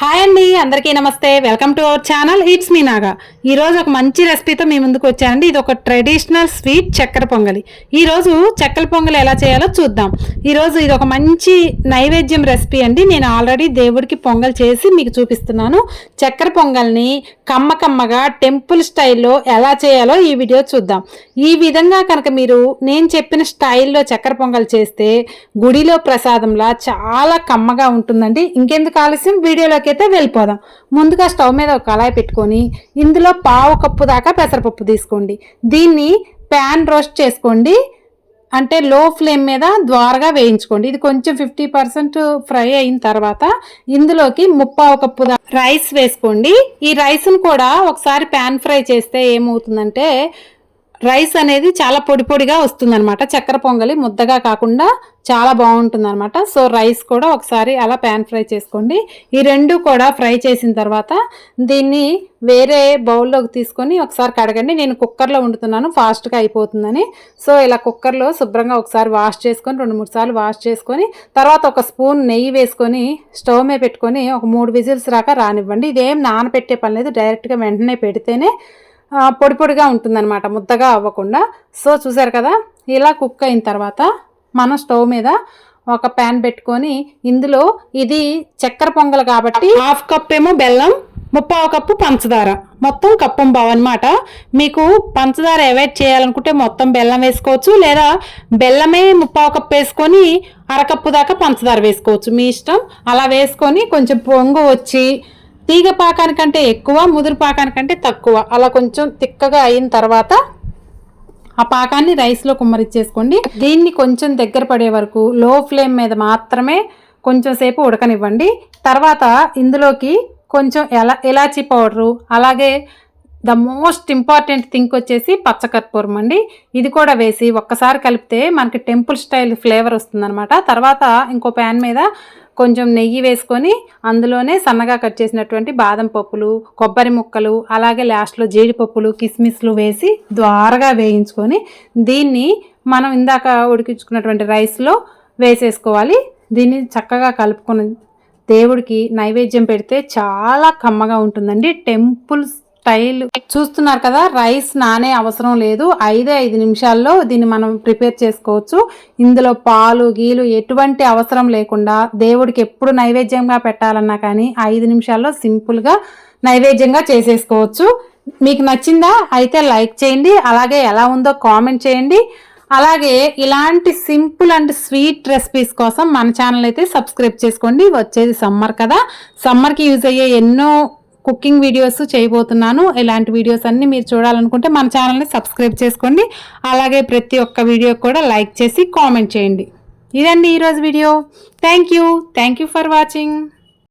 Hi అండి అందరికీ నమస్తే. Welcome to our channel it's me Naga ఈరోజు ఒక మంచి రెసిపీతో మీ ముందుకు వచ్చానండి. ఇది ఒక ట్రెడిషనల్ స్వీట్ చక్కెర పొంగలి. ఈరోజు చక్కెర పొంగలి ఎలా చేయాలో చూద్దాం. ఈరోజు ఇది ఒక మంచి నైవేద్యం రెసిపీ అండి. నేను ఆల్రెడీ దేవుడికి పొంగల్ చేసి మీకు చూపిస్తున్నాను. చక్కెర పొంగల్ని కమ్మ కమ్మగా టెంపుల్ స్టైల్లో ఎలా చేయాలో ఈ వీడియో చూద్దాం. ఈ విధంగా కనుక మీరు నేను చెప్పిన స్టైల్లో చక్కెర పొంగల్ చేస్తే గుడిలో ప్రసాదంలా చాలా కమ్మగా ఉంటుందండి. ఇంకెందుకు ఆలస్యం? వీడియోలోకి అయితే వెళ్ళిపోదాం. ముందుగా స్టవ్ మీద ఒక కళాయి పెట్టుకొని ఇందులో పావు కప్పు దాకా పెసరపప్పు తీసుకోండి. దీన్ని ప్యాన్ రోస్ట్ చేసుకోండి. అంటే లో ఫ్లేమ్ మీద ద్వారగా వేయించుకోండి. ఇది కొంచెం ఫిఫ్టీ పర్సెంట్ ఫ్రై అయిన తర్వాత ఇందులోకి ముప్పావు కప్పు దా- రైస్ వేసుకోండి. ఈ రైస్ను కూడా ఒకసారి ప్యాన్ ఫ్రై చేస్తే ఏమవుతుందంటే రైస్ అనేది చాలా పొడి పొడిగా వస్తుందన్నమాట. చక్కెర పొంగలి ముద్దగా కాకుండా చాలా బాగుంటుందన్నమాట. సో రైస్ కూడా ఒకసారి అలా ప్యాన్ ఫ్రై చేసుకోండి. ఈ రెండు కూడా ఫ్రై చేసిన తర్వాత దీన్ని వేరే బౌల్లోకి తీసుకొని ఒకసారి కడగండి. నేను కుక్కర్లో వండుతున్నాను ఫాస్ట్గా అయిపోతుందని. సో ఇలా కుక్కర్లో శుభ్రంగా ఒకసారి వాష్ చేసుకొని రెండు మూడు సార్లు వాష్ చేసుకొని తర్వాత ఒక స్పూన్ నెయ్యి వేసుకొని స్టవ్ మీద పెట్టుకొని ఒక మూడు విజిల్స్ రాక రానివ్వండి. ఇదేం నానపెట్టే పని లేదు. డైరెక్ట్గా వెంటనే పెడితేనే పొడి పొడిగా ఉంటుందన్నమాట ముద్దగా అవ్వకుండా. సో చూసారు కదా ఇలా కుక్ అయిన తర్వాత మనం స్టవ్ మీద ఒక ప్యాన్ పెట్టుకొని ఇందులో ఇది చక్కెర పొంగల్ కాబట్టి హాఫ్ కప్ ఏమో బెల్లం ముప్పావు కప్పు పంచదార. మొత్తం కప్పు బావు అనమాట మీకు పంచదార అవాయిడ్ చేయాలనుకుంటే మొత్తం బెల్లం వేసుకోవచ్చు లేదా బెల్లమే ముప్పావు కప్పు వేసుకొని అరకప్పు దాకా పంచదార వేసుకోవచ్చు. మీ ఇష్టం. అలా వేసుకొని కొంచెం పొంగు వచ్చి తీగ పాకానికంటే ఎక్కువ ముదురు పాకానికంటే తక్కువ. అలా కొంచెం తిక్కగా అయిన తర్వాత ఆ పాకాన్ని రైస్లో కుమ్మరిచ్చేసుకోండి. దీన్ని కొంచెం దగ్గర పడే వరకు లో ఫ్లేమ్ మీద మాత్రమే కొంచెం సేపు ఉడకనివ్వండి. తర్వాత ఇందులోకి కొంచెం ఎలా ఇలాచీ పౌడరు అలాగే ద మోస్ట్ ఇంపార్టెంట్ థింక్ వచ్చేసి పచ్చకర్పూరం అండి. ఇది కూడా వేసి ఒక్కసారి కలిపితే మనకి టెంపుల్ స్టైల్ ఫ్లేవర్ వస్తుందన్నమాట. తర్వాత ఇంకో ప్యాన్ మీద కొంచెం నెయ్యి వేసుకొని అందులోనే సన్నగా కట్ చేసినటువంటి బాదం పప్పులు కొబ్బరి ముక్కలు అలాగే లాస్ట్లో జీడిపప్పులు కిస్మిస్లు వేసి ద్వారగా వేయించుకొని దీన్ని మనం ఇందాక ఉడికించుకున్నటువంటి రైస్లో వేసేసుకోవాలి. దీన్ని చక్కగా కలుపుకొని దేవుడికి నైవేద్యం పెడితే చాలా కమ్మగా ఉంటుందండి. Temples style. చూస్తున్నారు కదా రైస్ నానే అవసరం లేదు. ఐదే ఐదు నిమిషాల్లో దీన్ని మనం ప్రిపేర్ చేసుకోవచ్చు. ఇందులో పాలు గీలు ఎటువంటి అవసరం లేకుండా దేవుడికి ఎప్పుడు నైవేద్యంగా పెట్టాలన్నా కానీ ఐదు నిమిషాల్లో సింపుల్గా నైవేద్యంగా చేసేసుకోవచ్చు. మీకు నచ్చిందా అయితే లైక్ చేయండి. అలాగే ఎలా ఉందో కామెంట్ చేయండి. అలాగే ఇలాంటి సింపుల్ అండ్ స్వీట్ రెసిపీస్ కోసం మన ఛానల్ అయితే సబ్స్క్రైబ్ చేసుకోండి. వచ్చేది సమ్మర్ కదా. సమ్మర్కి యూజ్ అయ్యే ఎన్నో కుకింగ్ వీడియోస్ చేయబోతున్నాను. ఇలాంటి వీడియోస్ అన్నీ మీరు చూడాలనుకుంటే మన ఛానల్ని సబ్స్క్రైబ్ చేసుకోండి. అలాగే ప్రతి ఒక్క వీడియో కూడా లైక్ చేసి కామెంట్ చేయండి. ఇదండి ఈరోజు video. Thank you. Thank you for watching.